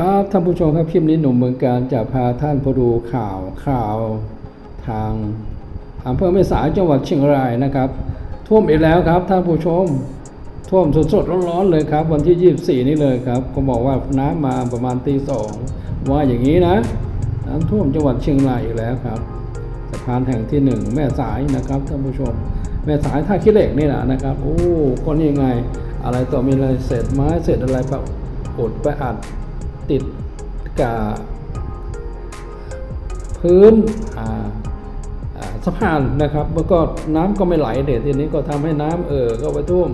ครับท่านผู้ชมครับคลิปนี้หนุ่มเมืองการจะพาท่านไปดูข่าวข่าวทางอำเภอแม่สายจังหวัดเชียงรายนะครับ ท่วมอีกแล้วครับท่านผู้ชม ท่วมสดๆร้อนๆเลยครับ วันที่ 24 นี่เลยครับก็บอกว่าน้ำมาประมาณตีสองว่าอย่างนี้นะน้ำท่วมจังหวัดเชียงรายอีกแล้วครับสะพานแห่งที่หนึ่งแม่สายนะครับท่านผู้ชม แม่สายท่าขี้เหล็กนี่แหละนะครับโอ้ก็นี่ไง อะไรต่อมีอะไรเศษไม้เศษอะไรแบบอุดไปอัด ติดกับพื้นสะพานนะครับแล้วก็น้ำก็ไม่ไหลเด็ดทีนี้ก็ทำให้น้ำเอ่อก็ไปท่วม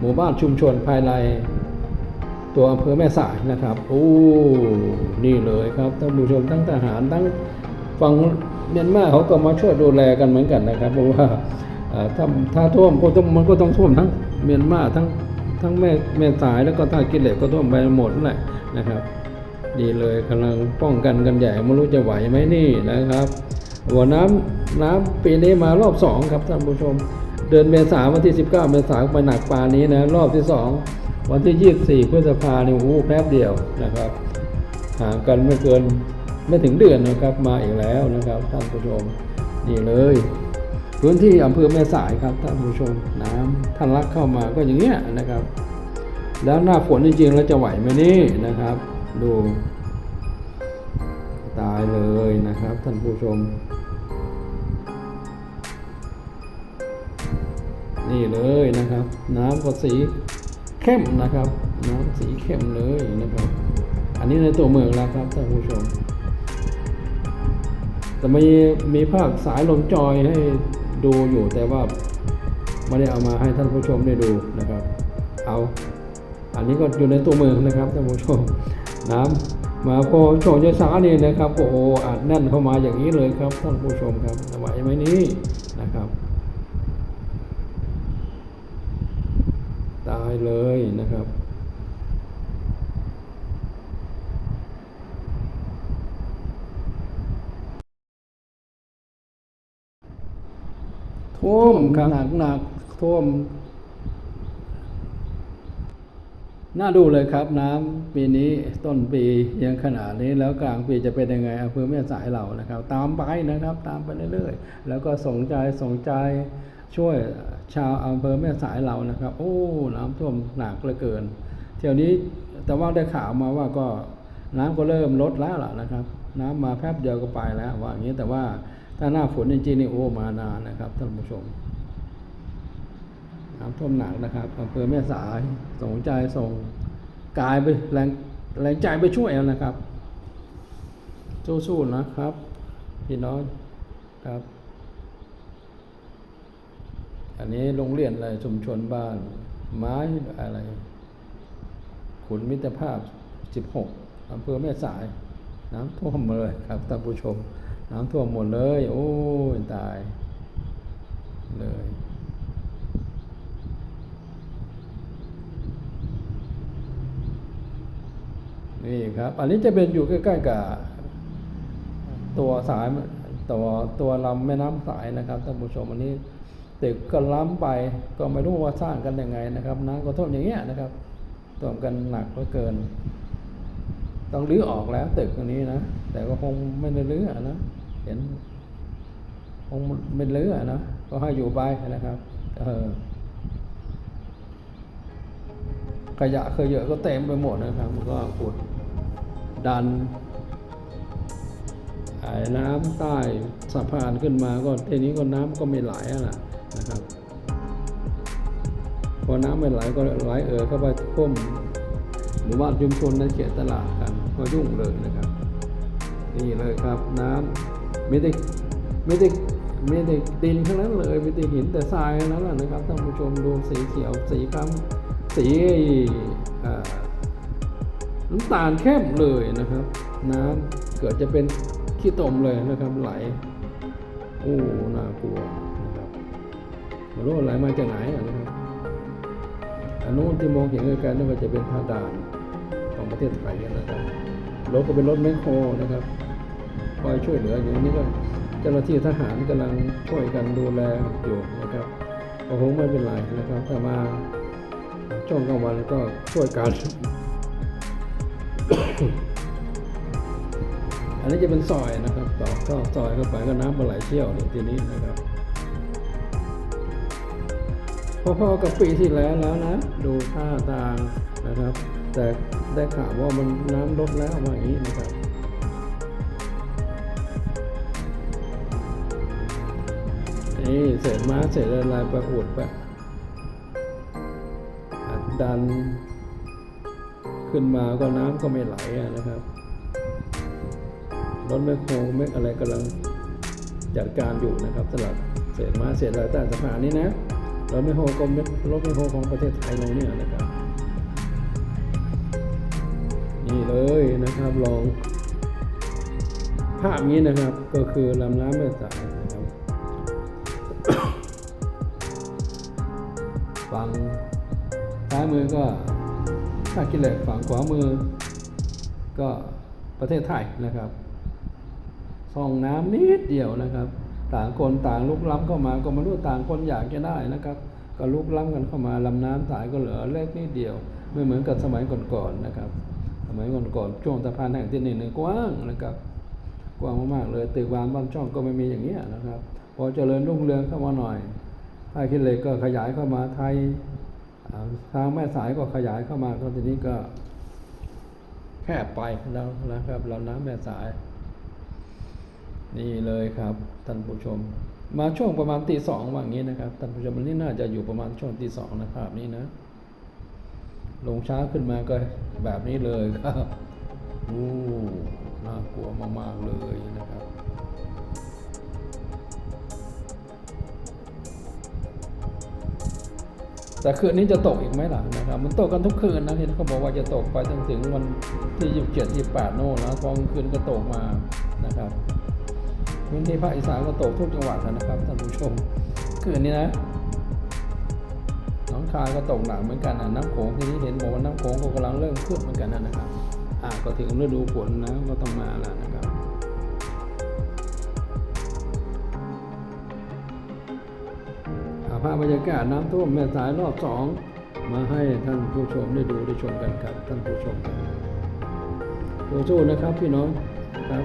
หมู่บ้านชุมชนภายในตัวอำเภอแม่สายนะครับโอ้นี่เลยครับท่านผู้ชมทั้งทหารทั้งฝั่งเมียนมาเขาก็มาช่วยดูแลกันเหมือนกันนะครับเพราะว่าอ่าถ้าถ้าท่วมก็ต้องมันก็ต้องท่วมทั้งเมียนมาทั้ง ทั้งแม่แม่สายแล้วก็ท่ากิเลสก็ท่วมไปหมดแหละนะครับ ดีเลยกำลังป้องกันกันใหญ่ไม่รู้จะไหวไหมนี่นะครับหัวน้ำน้ำปีนี้มารอบสองครับท่านผู้ชม เดือนเมษาวันที่ 19 เมษาไปหนักปานี้นะรอบที่สองวันที่ 24พฤษภาเนี่ยโอ้โหแป๊บเดียวนะครับห่างกันไม่เกินไม่ถึงเดือนนะครับมาอีกแล้วนะครับท่านผู้ชมนี่เลย พื้นที่อำเภอแม่สายครับท่านผู้ชมน้ำท่านลักเข้ามาก็อย่างเงี้ยนะครับ แล้วหน้าฝนจริงๆแล้วจะไหวไหมนี่นะครับ ดู ตายเลยนะครับท่านผู้ชม นี่เลยนะครับ น้ำก็สีเข้มนะครับ น้ำสีเข้มเลยนะครับ อันนี้ในตัวเมืองแล้วครับท่านผู้ชมแต่มีมีภาพสายลมจอยให้ ดูอยู่แต่ว่าไม่ได้เอามาให้ท่านผู้ชมได้ดูนะครับ เอาอันนี้ก็อยู่ในตัวเมืองนะครับท่านผู้ชมน้ำมาพอช่วงเช้าๆนี่นะครับโอ้โหอัดแน่นเข้ามาอย่างนี้เลยครับ ท่านผู้ชมครับไหวไหมนี้นะครับ ตายเลยนะครับ ท่วมครับหนักหนักๆท่วม น่าดูเลยครับ น้ำปีนี้ต้นปียังขนาดนี้แล้วกลางปีจะเป็นยังไงอำเภอแม่สายเรานะครับ ตามไปนะครับ ตามไปเรื่อยๆ แล้วก็สนใจสนใจช่วยชาวอำเภอแม่สายเรานะครับ โอ้ น้ำท่วมหนักเหลือเกิน เที่ยวนี้แต่ว่าได้ข่าวมาว่าก็น้ำก็เริ่มลดแล้วล่ะนะครับ น้ำมาแป๊บเดียวก็ไปแล้วว่าอย่างนี้แต่ว่า ถ้าหน้าฝนจริงๆนี่โอ้มานานนะครับท่านผู้ชมน้ำท่วมหนักนะครับอำเภอแม่สายส่งใจส่งกายไปแรงแรงใจไปช่วยเอานะครับสู้ๆนะครับพี่น้องครับ อันนี้โรงเรียนอะไรชุมชนบ้าน ไม้อะไร ขุนมิตรภาพ 16อำเภอแม่สาย น้ำท่วมเลยครับท่านผู้ชม น้ำท่วมหมดเลย โอ้ยตาย เลย นี่ครับ อันนี้จะเป็นอยู่ใกล้ๆกับตัวสายตัวตัวลำแม่น้ำสายนะครับท่านผู้ชมอันนี้ตึกก็ล้ำไปก็ไม่รู้ว่าสร้างกันยังไงนะครับน้ำก็ท่วมอย่างเงี้ยนะครับท่วมกันหนักเหลือเกิน ต้องรื้อออกแล้วตึกอันนี้นะ แต่ก็คงไม่ได้รื้อนะ เห็นคงไม่รื้ออะนะก็ให้อยู่ไปนะครับ เออขยะเคยเยอะก็เต็มไปหมดนะครับ มันก็อุดดันไอ้น้ำใต้สะพานขึ้นมาก็ทีนี้ก็น้ำก็ไม่ไหลอะนะนะครับ พอน้ำไม่ไหลก็ไหลเอ่อเข้าไปท่วมหรือว่าชุมชนในเขตตลาดกันก็ยุ่งเลยนะครับ นี่เลยครับน้ำ ไม่ได้ไม่ได้ไม่ได้ดินทั้งนั้นเลยไม่ได้หินแต่ทรายทั้งนั้นแหละนะครับท่านผู้ชมดูสีเขียวสีคล้ำสีน้ำตาลเข้มเลยนะครับ น้ำเกิดจะเป็นขี้ตมเลยนะครับไหลโอ้น่ากลัวนะครับไม่รู้ไหลมาจากไหนนะครับอันนู้นที่มองเห็นกลๆนั่นก็จะเป็นท่าด่านของประเทศไทยนะครับรถก็เป็นรถแมคโครนะครับ คอยช่วยเหลืออย่างนี้ก็เจ้าหน้าที่ทหารกำลังช่วยกันดูแลอยู่นะครับก็คงไม่เป็นไรนะครับถ้ามาช่วงกลางวันก็ช่วยกัน อันนี้จะเป็นซอยนะครับต่อก็ซอยเข้าไปก็น้ำมันไหลเชี่ยวทีนี้นะครับพอๆกับปีที่แล้วแล้วนะ ดูท่าทางนะครับ แต่ได้ข่าวว่ามันน้ำลดแล้วว่าอย่างนี้นะครับ นี่เศษม้าเศษอะไรไประอุดไปอัดดัน ขึ้นมาก็น้ำก็ไม่ไหลนะครับรถแมคโครแมคอะไรกำลังจัดการอยู่นะครับสำหรับเศษม้าเศษอะไรใต้สะพานนี้นะรถแมคโครก็รถแมคโครของประเทศไทยเราเนี่ยนะครับ นี่เลยนะครับลองภาพนี้นะครับก็คือลำน้ำแม่สาย ฝั่งซ้ายมือก็ท่ากิเล็กฝั่งขวามือ ก็ประเทศไทยนะครับช่องน้ำนิดเดียวนะครับ ต่างคนต่างลุกล้ำเข้ามาก็ไม่รู้ต่างคนอยากจะได้นะครับ ก็ลุกล้ำกันเข้ามาลำน้ำสายก็เหลือเล็กนิดเดียว ไม่เหมือนกับสมัยก่อนๆนะครับ สมัยก่อนๆช่วงสะพานแห่งที่หนึ่งกว้างนะครับกว้างมากๆเลยตึกรามบ้านช่องก็ไม่มีอย่างเงี้ยนะครับ พอเจริญรุ่งเรืองเข้ามาหน่อย ท่าขี้เหล็กก็ขยายเข้ามาไทยทางแม่สายก็ขยายเข้ามาก็ทีนี้ก็แคบไปแล้วนะครับลำน้ำแม่สาย นี่เลยครับท่านผู้ชม มาช่วงประมาณตีสองว่างี้นะครับท่านผู้ชมมันนี่น่าจะอยู่ประมาณช่วงตีสองนะภาพนี้นะ ลงช้าขึ้นมาก็แบบนี้เลยครับอู้น่ากลัวมากๆเลยนะครับ แต่คืนนี้จะตกอีกไหมล่ะนะครับมันตกกันทุกคืนนะเห็นเขาบอกว่าจะตกไปจนถึงวันที่ยี่สิบเจ็ดยี่แปดโน่นนะพอกลางคืนก็ตกมานะครับพื้นที่ภาคอีสานก็ตกทุกจังหวัดนะครับท่านผู้ชมคืนนี้นะน้องคายก็ตกหนักเหมือนกันนะน้ำโขงที่นี่เห็นบอกว่าน้ำโขงก็กำลังเริ่มขึ้นเหมือนกันนะนะครับอ่าก็ถึงฤดูฝนนะก็ต้องมาแล้วนะ ภาพบรรยากาศน้ำท่วมแม่สายรอบสองมาให้ท่านผู้ชมได้ดูได้ชมกันครับท่านผู้ชมครับสู้ๆนะครับพี่น้องครับ